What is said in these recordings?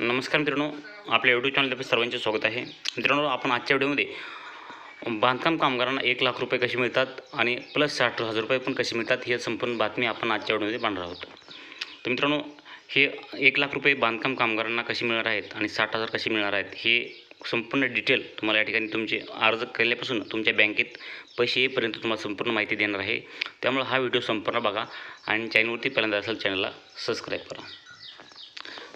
नमस्कार मित्रांनो आपल्या यूट्यूब चॅनलतर्फे सर्वांचे स्वागत आहे. मित्रांनो आपण आजच्या व्हिडिओमध्ये बांधकाम कामगारांना एक लाख रुपये कसे मिळतात आणि प्लस साठ हजार रुपये पण कसे मिळतात ही संपूर्ण बातमी आपण आजच्या व्हिडिओमध्ये पाहणार आहोत. तर मित्रांनो हे एक लाख रुपये बांधकाम कामगारांना कसे मिळणार आहेत आणि साठ हजार कसे मिळणार आहेत हे संपूर्ण डिटेल तुम्हाला या ठिकाणी तुमचे अर्ज केल्यापासून तुमच्या बँकेत पैसे येईपर्यंत तुम्हाला संपूर्ण माहिती देणार आहे. त्यामुळे हा व्हिडिओ संपूर्ण बघा आणि चॅनलवरती पहिल्यांदा असेल चॅनलला सबस्क्राईब करा.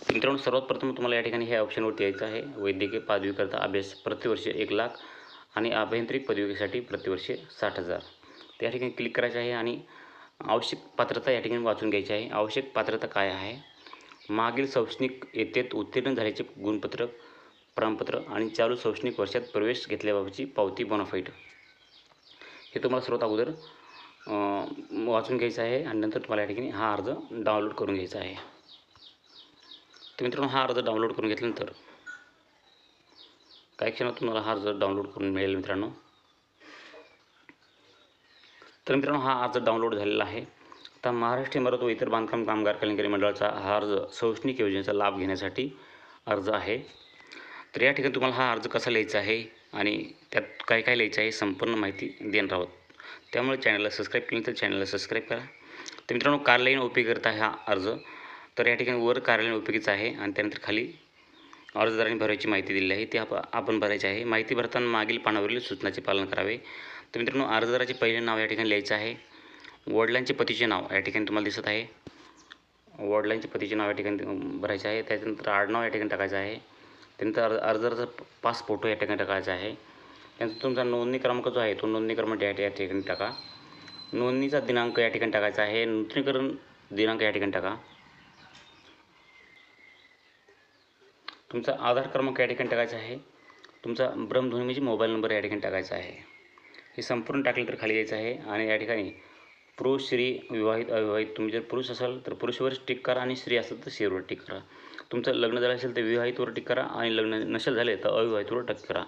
मित्रांनो सर्वात प्रथम तुम्हाला या ठिकाणी ह्या ऑप्शनवरती यायचं आहे. वैद्यकीय पदवीकरता अभ्यास प्रतिवर्षी एक लाख आणि अभियांत्रिक पदविकेसाठी प्रतिवर्षी साठ हजार. त्या ठिकाणी क्लिक करायचं आहे आणि आवश्यक पात्रता या ठिकाणी वाचून घ्यायची आहे. आवश्यक पात्रता काय आहे? मागील शैक्षणिक येतेत उत्तीर्ण झाल्याचे गुणपत्र प्रमाणपत्र आणि चालू शैक्षणिक वर्षात प्रवेश घेतल्याबाबतची पावती बोनाफाईट हे तुम्हाला सर्वात अगोदर वाचून घ्यायचं आहे आणि नंतर तुम्हाला या ठिकाणी हा अर्ज डाउनलोड करून घ्यायचा आहे. तर मित्रांनो हा अर्ज डाउनलोड करून घेतल्यानंतर काही क्षणात तुम्हाला हा अर्ज डाउनलोड करून मिळेल मित्रांनो. तर मित्रांनो हा अर्ज डाउनलोड झालेला आहे. आता महाराष्ट्र इमारत व इतर बांधकाम कामगार कल्याणकारी मंडळाचा हा अर्ज शैक्षणिक योजनेचा लाभ घेण्यासाठी अर्ज आहे. तर या ठिकाणी तुम्हाला हा अर्ज कसा लिहायचा आहे आणि त्यात काय काय लिहायचं आहे संपूर्ण माहिती देणार आहोत. त्यामुळे चॅनलला सबस्क्राईब केलं तर चॅनलला सबस्क्राईब करा. तर मित्रांनो कार्यालयीन उपयोगकर्ता हा अर्ज. तर या ठिकाणी वर कार्यालयीन उपयोगीच आहे आणि त्यानंतर खाली अर्जदाराने भरायची माहिती दिलेली आहे. ती आप आपण भरायची आहे. माहिती भरताना मागील पानावरील सूचनाचे पालन करावे. तर मित्रांनो अर्जदाराचे पहिले नाव या ठिकाणी लिहायचं आहे. वडिलांचे पतीचे नाव या ठिकाणी तुम्हाला दिसत आहे. वडिलांचे पतीचे नाव या ठिकाणी भरायचे आहे. त्याच्यानंतर आडनाव या ठिकाणी टाकायचं आहे. त्यानंतर अर्ज अर्जदाराचा पास फोटो या ठिकाणी टाकायचा आहे. त्यानंतर तुमचा नोंदणी क्रमांक जो आहे तो नोंदणी क्रमांक या ठिकाणी टाका. नोंदणीचा दिनांक या ठिकाणी टाकायचा आहे. नूतनीकरण दिनांक या ठिकाणी टाका. तुमचा आधार क्रमांक या ठिकाणी टाकायचा आहे. तुमचा भ्रमध्वनी म्हणजे मोबाईल नंबर या ठिकाणी टाकायचा आहे. हे संपूर्ण टाकलं तर खाली यायचं आहे आणि या ठिकाणी पुरुष स्त्री विवाहित अविवाहित तुम्ही जर पुरुष असाल तर पुरुषवर टिक करा आणि स्त्री असेल तर स्त्रीवर टिक करा. तुमचं लग्न झालं असेल तर विवाहितवर टिक करा आणि लग्न नसेल झाले तर अविवाहितवर टिक करा.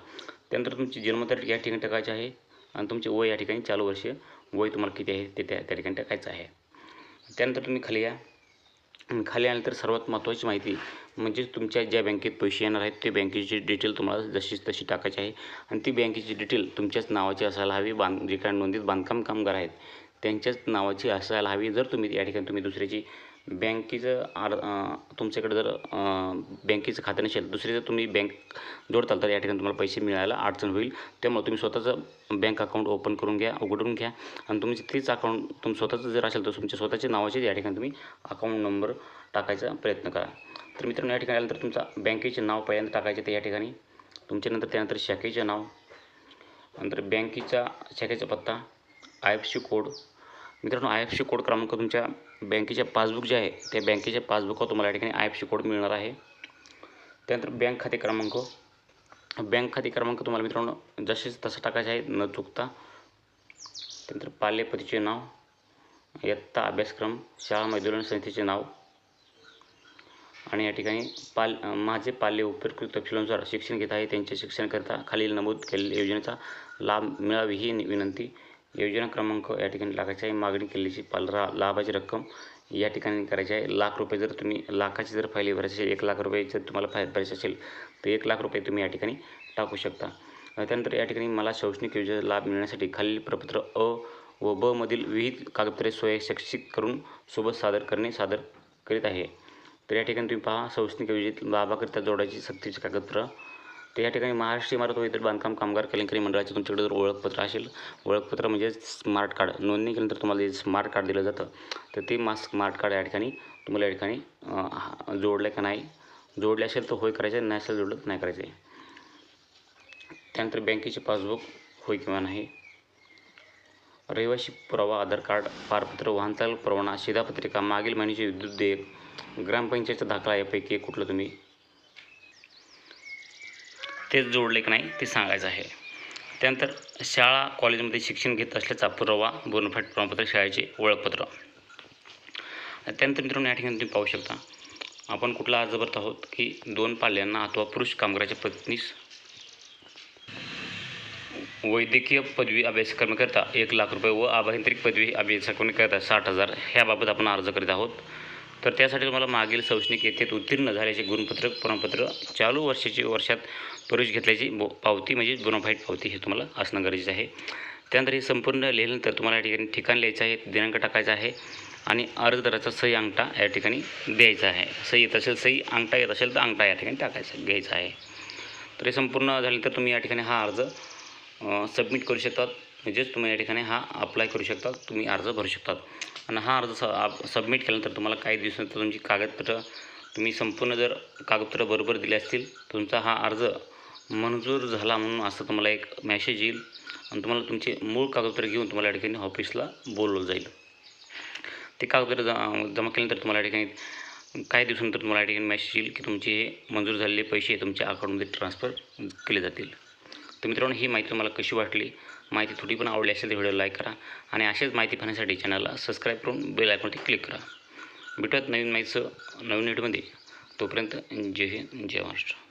त्यानंतर तुमची जन्मतारीख या ठिकाणी टाकायची आहे आणि तुमचे वय या ठिकाणी चालू वर्ष वय तुम्हाला किती आहे ते त्या त्या ठिकाणी टाकायचं आहे. त्यानंतर तुम्ही खाली या. खाली आल्यानंतर सर्वात महत्त्वाची माहिती म्हणजे तुमच्या ज्या बँकेत पैसे येणार आहेत ते बँकेची डिटेल तुम्हाला जशी तशी टाकायची आहे. आणि ती बँकेची डिटेल तुमच्याच नावाची असायला हवी बांध जे काय नोंदीत बांधकाम कामगार आहेत त्यांच्याच नावाची असायला हवी. जर तुम्ही या ठिकाणी तुम्ही दुसऱ्याची बँकेचं आर तुमच्याकडे जर बँकेचं खातं नसेल दुसरी जर तुम्ही बँक जोडताल तर या ठिकाणी तुम्हाला पैसे मिळायला अडचण होईल. त्यामुळे तुम्ही स्वतःचं बँक अकाउंट ओपन करून घ्या उघडून घ्या. आणि तुमचे तेच अकाउंट तुम स्वतःचं जर असेल तर तुमच्या स्वतःच्या नावाचे या ठिकाणी तुम्ही अकाउंट नंबर टाकायचा प्रयत्न करा. तर मित्रांनो या ठिकाणी आलं तर तुमचा बँकेचे नाव पहिल्यांदा टाकायचे ते या ठिकाणी. तुमच्यानंतर त्यानंतर शाखेचे नाव. नंतर बँकेचा शाखेचा पत्ता आय एफ सी कोड. मित्रांनो आय एफ सी कोड क्रमांक तुमच्या बँकेच्या पासबुक जे आहे त्या बँकेच्या पासबुकवर तुम्हाला या ठिकाणी आय एफ सी कोड मिळणार आहे. त्यानंतर बँक खाते क्रमांक. बँक खाते क्रमांक तुम्हाला मित्रांनो जसेच तसं टाकायचं आहे न चुकता. त्यानंतर पालेपतीचे नाव इयत्ता अभ्यासक्रम शाळा मैदान संस्थेचे नाव. आणि या ठिकाणी पाल माझे पाल्य उपकृत तपशिलानुसार शिक्षण घेत आहे त्यांच्या शिक्षणाकरिता खालील नमूद केलेल्या योजनेचा लाभ मिळावी ही विनंती. योजना क्रमांक या ठिकाणी लाखाची आहे. मागणी केलेली पालरा लाभाची रक्कम या ठिकाणी करायची आहे. लाख रुपये जर तुम्ही लाखाची जर फायली भरायची असेल एक लाख रुपये जर तुम्हाला फाय भरायची असेल तर एक लाख रुपये तुम्ही या ठिकाणी टाकू शकता. त्यानंतर या ठिकाणी मला शैक्षणिक योजनेचा लाभ मिळण्यासाठी खालील प्रपत्र अ व ब मधील विविध कागदपत्रे स्वयंशिक्षित करून सोबत सादर करणे सादर करीत आहे. तर या ठिकाणी तुम्ही पहा शैक्षणिक योजित लाभाकरिता जोडायची सक्तीचे कागदपत्र. तर या ठिकाणी महाराष्ट्र इमारत व इतर बांधकाम कामगार कल्याणकारी मंडळाचे तुमच्याकडे जर ओळखपत्र असेल ओळखपत्र म्हणजे स्मार्ट कार्ड. नोंदणी केल्यानंतर तुम्हाला जे स्मार्ट कार्ड दिलं जातं. तर ते मा स्मार्ट कार्ड या ठिकाणी तुम्हाला या ठिकाणी हा- जोडलं का नाही? जोडले असेल तर होय करायचं आहे, नाही असेल जोडलं नाही करायचं. आहे त्यानंतर बँकेचे पासबुक होय किंवा नाही? रहिवासी पुरावा आधार कार्ड पारपत्र वाहनचालक परवाना शिधापत्रिका मागील महिन्याचे विद्युत देयक ग्रामपंचायतचा दाखला यापैकी कुठलं तुम्ही? तेच जोडले की नाही ते सांगायचं आहे. त्यानंतर शाळा कॉलेजमध्ये शिक्षण घेत असल्याचा पुरावा बोनफाईट प्रमाणपत्र शाळेचे ओळखपत्र. त्यानंतर मित्रांनो या ठिकाणी तुम्ही पाहू शकता आपण कुठला अर्ज भरत आहोत की दोन पाल्यांना अथवा पुरुष कामगाराच्या पत्नीस वैद्यकीय पदवी अभ्यासक्रमाकरिता एक लाख रुपये व अभियांत्रिक पदवी अभ्यासक्रमाकरिता साठ हजार ह्याबाबत आपण अर्ज करीत आहोत. तर त्यासाठी तुम्हाला मागील शैक्षणिक येथेत उत्तीर्ण झाल्याचे गुणपत्रक प्रमाणपत्र चालू वर्षाची वर्षात प्रवेश घेतल्याची बो पावती म्हणजे बोनाफाईड पावती हे तुम्हाला असणं गरजेचं आहे. त्यानंतर हे संपूर्ण लिहिल्यानंतर तुम्हाला या ठिकाणी ठिकाण लिहायचं आहे दिनांक टाकायचा आहे आणि अर्जदाराचा सही अंगठा या ठिकाणी द्यायचा आहे. सही येत असेल सही अंगठा येत असेल तर अंगठा या ठिकाणी टाकायचा घ्यायचा आहे. तर हे संपूर्ण झाल्यानंतर तुम्ही या ठिकाणी हा अर्ज सबमिट करू शकतात. म्हणजेच तुम्ही या ठिकाणी हा अप्लाय करू शकता तुम्ही अर्ज भरू शकतात. आणि हा अर्ज स सबमिट केल्यानंतर तुम्हाला काही दिवसानंतर तुमची कागदपत्रं तुम्ही संपूर्ण जर कागदपत्र बरोबर दिले असतील तुमचा हा अर्ज मंजूर झाला म्हणून असं तुम्हाला एक मॅसेज येईल आणि तुम्हाला तुमचे मूळ कागदपत्र घेऊन तुम्हाला या ठिकाणी ऑफिसला बोलवलं जाईल. ते कागदपत्र ज जमा केल्यानंतर तुम्हाला या ठिकाणी काही दिवसानंतर तुम्हाला या ठिकाणी मॅसेज येईल की तुमचे हे मंजूर झालेले पैसे तुमच्या अकाउंटमध्ये ट्रान्सफर केले जातील. तर मित्रांनो ही माहिती तुम्हाला कशी वाटली? माहिती थोडी पण आवडली असेल तर व्हिडिओ लाईक करा आणि अशाच माहिती पाहण्यासाठी चॅनलला सबस्क्राईब करून बेल आयकॉनवरती क्लिक करा. भेटत नवीन माहितीचं नवीन व्हिडिओमध्ये. तोपर्यंत जय हिंद जय महाराष्ट्र.